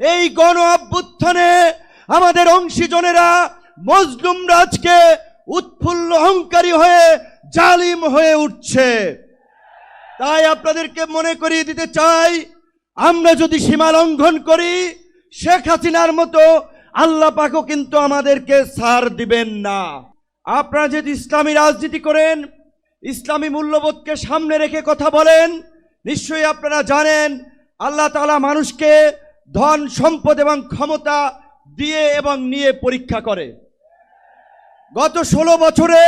এই গণ অভ্যুত্থানে আমাদের অংশীজনেরা মজলুম রাজকে উৎফুল্ল অহংকারী হয়ে জালিম হয়ে উঠছে। তাই আপনাদেরকে মনে করিয়ে দিতে চাই, আমরা যদি সীমা লঙ্ঘন করি, শেখ হাসিনার মতো আল্লাহ পাকও কিন্তু আমাদেরকে সার দিবেন না। আপনারা যদি ইসলামী রাজনীতি করেন, ইসলামী মূল্যবোধকে সামনে রেখে কথা বলেন, নিশ্চয়ই আপনারা জানেন, আল্লাহ তালা মানুষকে ধন, সম্পদ এবং ক্ষমতা দিয়ে এবং নিয়ে পরীক্ষা করে। গত ষোলো বছরে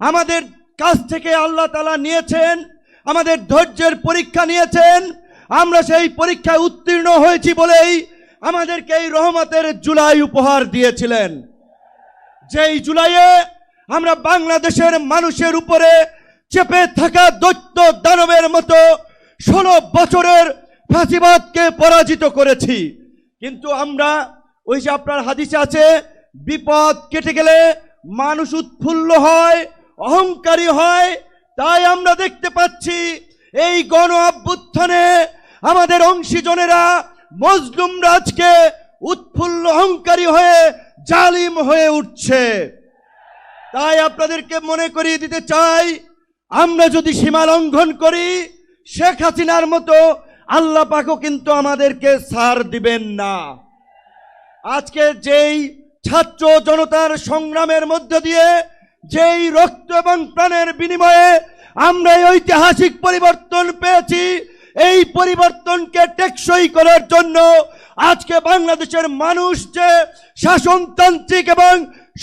আমাদের কাছ থেকে আল্লাহ তালা নিয়েছেন, আমাদের ধৈর্যের পরীক্ষা নিয়েছেন, আমরা সেই পরীক্ষায় উত্তীর্ণ হয়েছি বলেই আমাদেরকে এই রহমতের জুলাই উপহার দিয়েছিলেন। যেই জুলাইয়ে আমরা বাংলাদেশের মানুষের উপরে চেপে থাকা দৈত্য দানবের মতো ষোলো বছরের ফাঁসিবাদকে পরাজিত করেছি। কিন্তু আমরা, ওই যে আপনার হাদিসে আছে, বিপদ কেটে গেলে মানুষ উৎফুল্ল হয়, অহংকারী হয়। তাই আমরা দেখতে পাচ্ছি, এই গণ অভ্যুত্থানে আমাদের অংশীজনেরা মজলুম রাজকে উৎফুল্ল অহংকারী হয়ে জালিম হয়ে উঠছে। তাই আপনাদেরকে মনে করিয়ে দিতে চাই, আমরা যদি সীমা লঙ্ঘন করি, শেখ হাসিনার মতো আল্লাহ পাকও কিন্তু আমাদেরকে সার দিবেন না। আজকে যেই ছাত্র জনতার সংগ্রামের মধ্য দিয়ে যেই রক্ত এবং প্রাণের বিনিময়ে আমরা এই ঐতিহাসিক পরিবর্তন পেয়েছি, এই পরিবর্তনকে টেকসই করার জন্য আজকে বাংলাদেশের মানুষ যে শাসনতান্ত্রিক এবং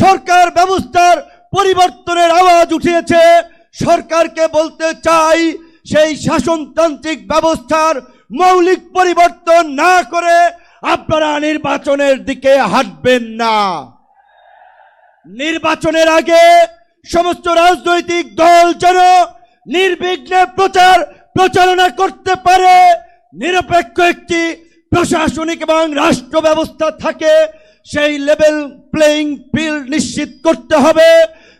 সরকার ব্যবস্থার পরিবর্তনের আওয়াজ উঠিয়েছে, সরকারকে বলতে চাই সেই শাসনতান্ত্রিক ব্যবস্থার মৌলিক পরিবর্তন না করে আপনারা নির্বাচনের দিকে হাঁটবেন না। নির্বাচনের আগে সমস্ত রাজনৈতিক দল যেন নির্বিঘ্নে প্রচার, প্রচারণা করতে পারে। নিরপেক্ষ একটি প্রশাসনিক এবং রাষ্ট্র ব্যবস্থা থাকে, সেই লেভেল প্লেইং ফিল্ড নিশ্চিত করতে হবে,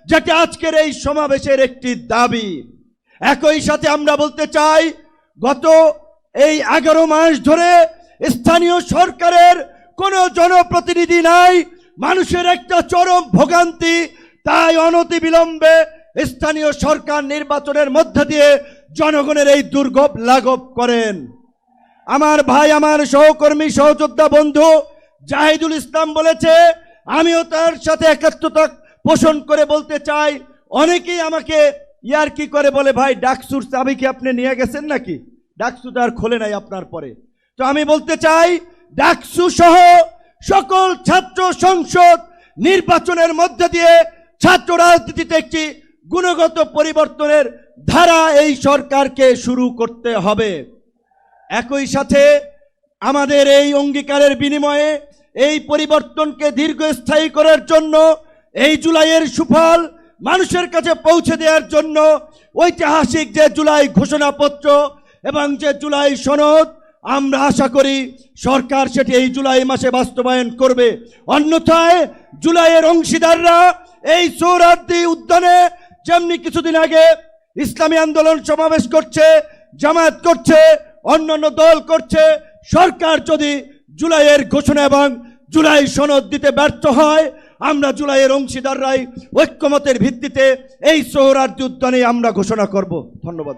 যেটা আজকের এই সমাবেশের একটি দাবি। একই সাথে আমরা বলতে চাই, গত এই এগারো মাস ধরে স্থানীয় সরকারের কোনো জনপ্রতিনিধি নাই, মানুষের একটা চরম ভোগান্তি, তাই অনতি বিলম্বে স্থানীয় সরকার নির্বাচনের মধ্য দিয়ে জনগণের এই দুর্ভোগ লাঘব করেন। আমার ভাই, আমার সহকর্মী, সহযোদ্ধা বন্ধু জাহিদুল ইসলাম বলেছে, আমিও তার সাথে একাত্মতা পোষণ করে বলতে চাই, অনেকেই আমাকে ইয়ার কি করে বলে, ভাই, ডাকসুর চাবি কি আপনি নিয়ে গেছেন নাকি? ডাকসু তো আর খোলে নাই আপনার পরে। তো আমি বলতে চাই, ডাকসু সহ সকল ছাত্র সংসদ নির্বাচনের মধ্য দিয়ে ছাত্র রাজনীতিতে একটি গুণগত পরিবর্তনের ধারা এই সরকারকে শুরু করতে হবে। একই সাথে আমাদের এই অঙ্গীকারের বিনিময়ে এই পরিবর্তনকে দীর্ঘস্থায়ী করার জন্য, এই জুলাইয়ের সুফল মানুষের কাছে পৌঁছে দেওয়ার জন্য ঐতিহাসিক যে জুলাই ঘোষণাপত্র এবং যে জুলাই সনদ, আমরা আশা করি সরকার সেটি এই জুলাই মাসে বাস্তবায়ন করবে। অন্যথায় জুলাইয়ের অংশীদাররা এই সৌরার্দি উদ্যানে যেমনি কিছুদিন আগে ইসলামী আন্দোলন সমাবেশ করছে, জামায়াত করছে, অন্যান্য দল করছে, সরকার যদি জুলাইয়ের ঘোষণা এবং জুলাই সনদ দিতে ব্যর্থ হয়, আমরা জুলাইয়ের অংশীদাররাই ঐক্যমতের ভিত্তিতে এই সোহরার্দি উদ্যানে আমরা ঘোষণা করব। ধন্যবাদ।